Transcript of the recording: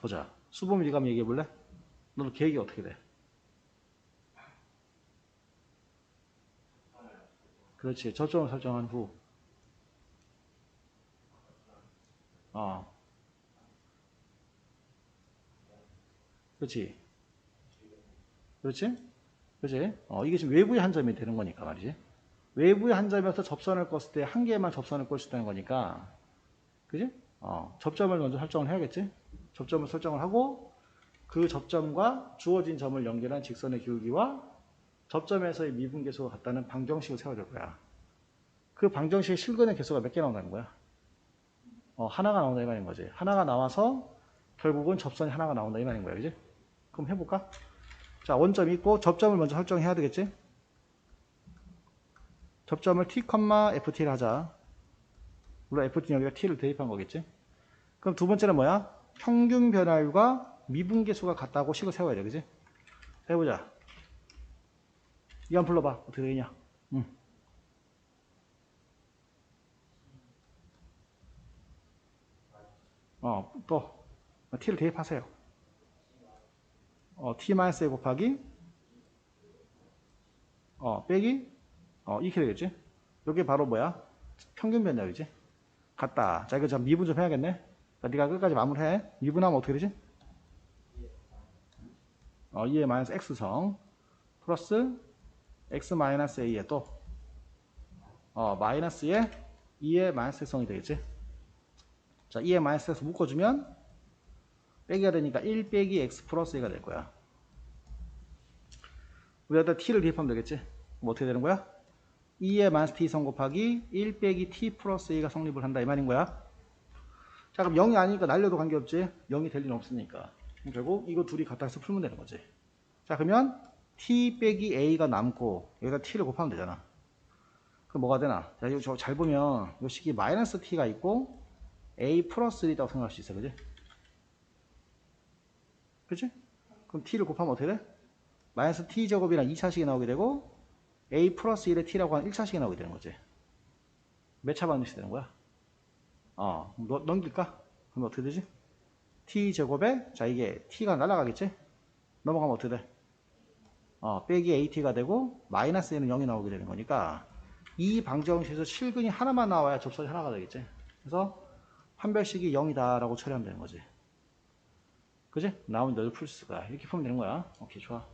보자. 수범 위감 얘기해 볼래? 너 계획이 어떻게 돼? 그렇지. 저점을 설정한 후. 어. 그렇지. 그렇지? 그렇지? 어, 이게 지금 외부의 한 점이 되는 거니까 말이지. 외부의 한 점에서 접선을 껐을 때 한 개만 접선을 걸수 있다는 거니까. 그지? 어, 접점을 먼저 설정을 해야겠지? 접점을 설정을 하고 그 접점과 주어진 점을 연결한 직선의 기울기와 접점에서의 미분 계수가 같다는 방정식을 세워야 될 거야. 그 방정식의 실근의 개수가 몇 개 나온다는 거야? 어, 하나가 나온다 이 말인 거지. 하나가 나와서 결국은 접선이 하나가 나온다 이 말인 거야. 그지? 그럼 해볼까? 자, 원점이 있고 접점을 먼저 설정해야 되겠지? 접점을 t, ft를 하자. 물론 ft는 여기가 t를 대입한 거겠지? 그럼 두 번째는 뭐야? 평균 변화율과 미분계수가 같다고 식을 세워야 돼. 그지? 해보자. 한번 불러봐. 어떻게 되냐? 응. 어, 또 t를 대입하세요. 어, t-a 곱하기 어, 빼기 어, 이렇게 되겠지? 이게 바로 뭐야? 평균 변화율이지? 같다. 자, 이거 좀 미분 좀 해야겠네. 자, 네가 끝까지 마무리해. 미분하면 어떻게 되지? 어, 2의 마이너스 x성 플러스 x 마이너스 a에 또 어, 마이너스에 2의 마이너스 x성이 되겠지? 자, 2의 마이너스 x 묶어주면 빼기가 되니까 1 빼기 x 플러스 2가 될 거야. 우리 여기다 t를 대입하면 되겠지? 그럼 어떻게 되는 거야? 2의 마이너스 t성 곱하기 1 빼기 t 플러스 2가 성립을 한다 이 말인 거야. 자 그럼 0이 아니니까 날려도 관계없지. 0이 될 리는 없으니까. 결국 이거 둘이 같다 해서 풀면 되는 거지. 자 그러면 t 빼기 a가 남고 여기다 t를 곱하면 되잖아. 그럼 뭐가 되나? 자 이거 저잘 보면 이 식이 마이너스 t가 있고 a 플러스 1이라고 생각할 수 있어. 그지? 그치? 그럼 t를 곱하면 어떻게 돼? 마이너스 t 제곱이랑 2차식이 나오게 되고 a 플러스 1의 t라고 하는 1차식이 나오게 되는 거지. 몇 차 반응씩 되는 거야? 어, 너, 넘길까? 그럼 어떻게 되지? t 제곱에 자 이게 t가 날아가겠지? 넘어가면 어떻게 돼? 어, 빼기 at가 되고 마이너스 에는 0이 나오게 되는 거니까 이 방정식에서 실근이 하나만 나와야 접선이 하나가 되겠지? 그래서 판별식이 0이다 라고 처리하면 되는 거지. 그지? 나온 너를 풀 수가 이렇게 풀면 되는 거야. 오케이 좋아.